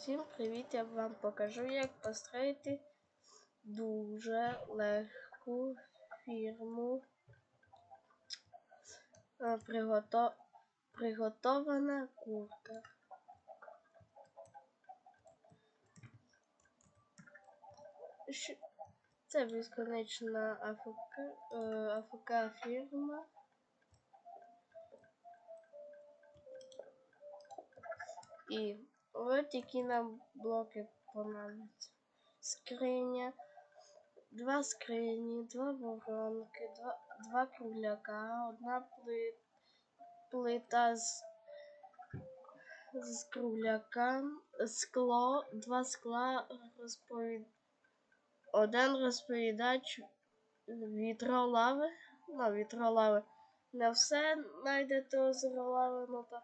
Всім привіт! Я вам покажу, як построїти дуже легку фірму пригото... приготована курка. Це безконечна АФК, е, АФК фірма. І от які нам блоки понадобляться. Скриня, два скрині, два воронки, два, два кругляка, одна пли, плита з, з кругляка, скло, два скла, розповід... один розповідач, вітро лави, ну, вітро лави. Не все знайдете озеро лави, ну так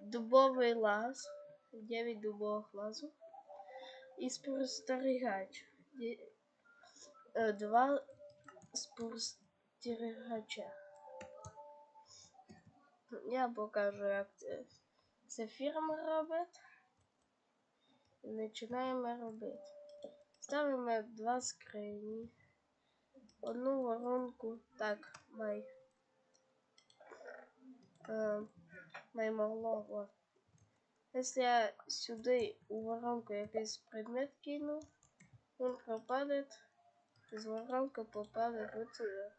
дубовий лаз, 9 дубових лазу і спостерігач. Ді- е, Два спостерігача. Я покажу, як це, фірма робить. І починаємо робити. Ставимо два скрині, одну воронку, так, май. Е, май. Якщо я сюди у воронку якийсь предмет кину, він пропаде, з воронки попаде сюди.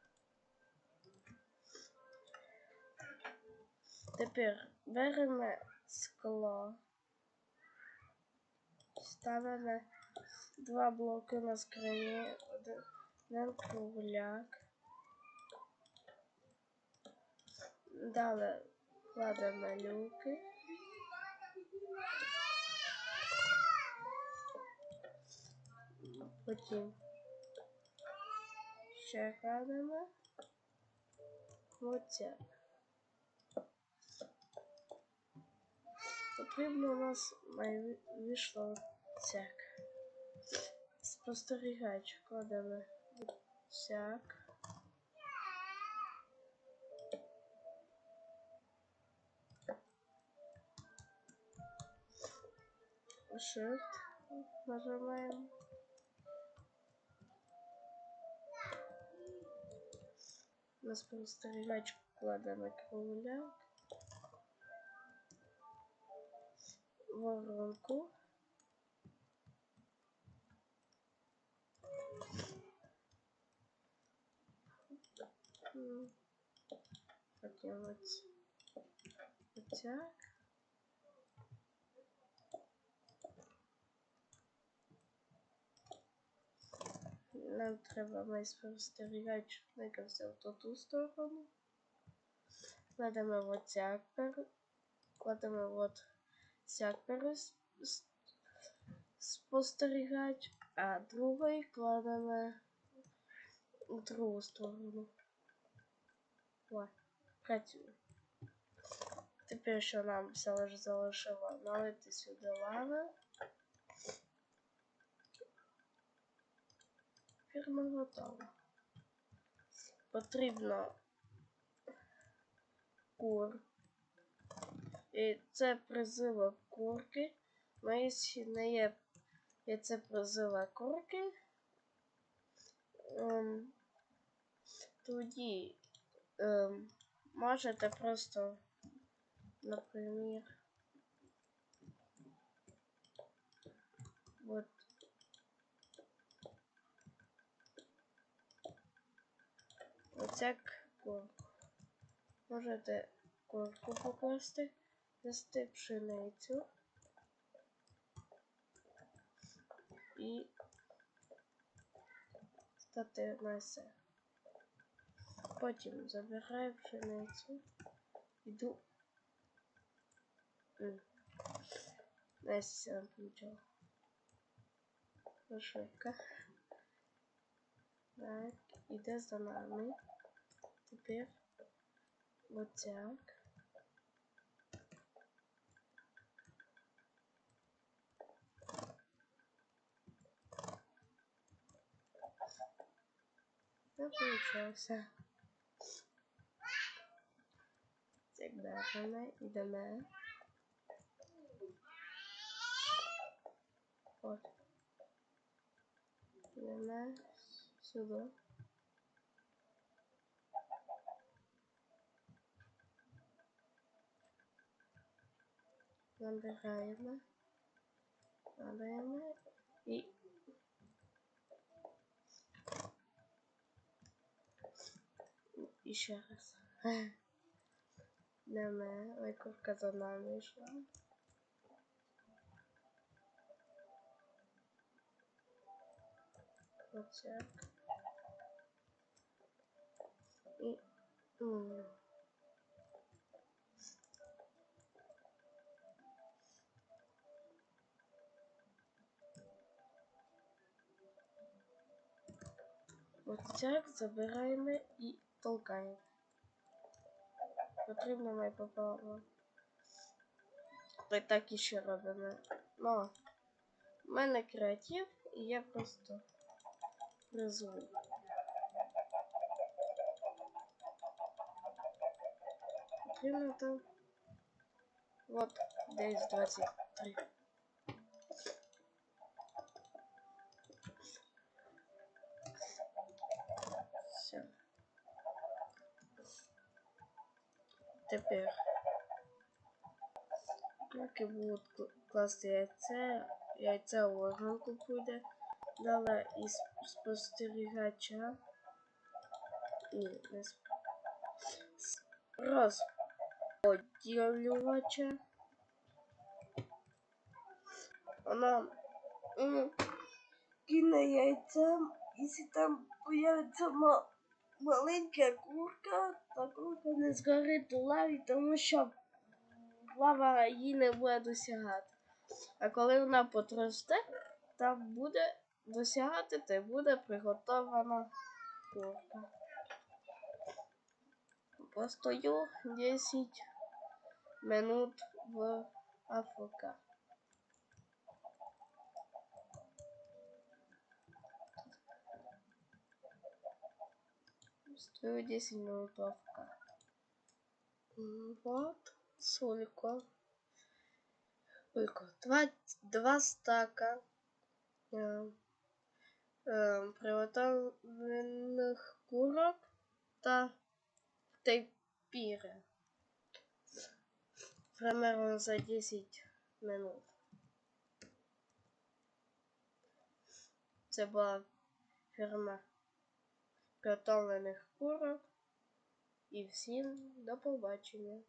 Тепер беремо скло, ставимо два блоки на скрині, один, кругляк. Далі кладемо люки. Потім ще кладемо. Оця. Потрібно у нас має вийшло цяк. Спостерігач кладемо цяк. Shift нажимаем. На спостерігач кладемо кругляк. Воронку. М. Потім ось отак. Нам треба май спостерігач викався в ту сторону. Кладемо от цяк пер... Кладемо от цяк перес... спостерігач, а другий кладемо в другу сторону. О, працює. Тепер що нам все лише залишило налити сюди лави. Фірма готова. Потрібно кур. І це призива курки. Ну, якщо не є і це призива курки, ем, тоді ем, можете просто, наприклад, Оцяк курку. Можете курку покласти, нести пшеницю і стати на все. Потім забираю пшеницю, йду. Настя включила. Швидко. Так, іде за нами. тепер отак. Ну, получилося. Так далі йдемо. От. Йдемо сюди. Набираємо. Набираємо і І ще раз. Йдемо. Ой, курка за нами йшла. Оце. І... м. Оцяк забираємо і толкаємо. Потрібно май попало. Й так іще робимо. Ну, в мене креатив, і я просто рисую. Потрібно. Вот, десь 23. Все. Тепер. Поки будуть кл- класти яйце, яйце у воронку буде. Далі із спостерігача. Ні, не сп... розподілювача. Вона кине яйцем, якщо там появиться ма- маленька курка, та курка не згорить у лаві, тому що лава її не буде досягати. А коли вона потросте, там буде досягати, то буде приготована курка. Постою 10 минут в Африка. Стоит 10 минутовка. Вот сколько. Сколько? Два, два стака э, э, приготовленных курок та тайпира. Примерно за 10 минут. Це была фірма приготовлених курок. І всім до побачення.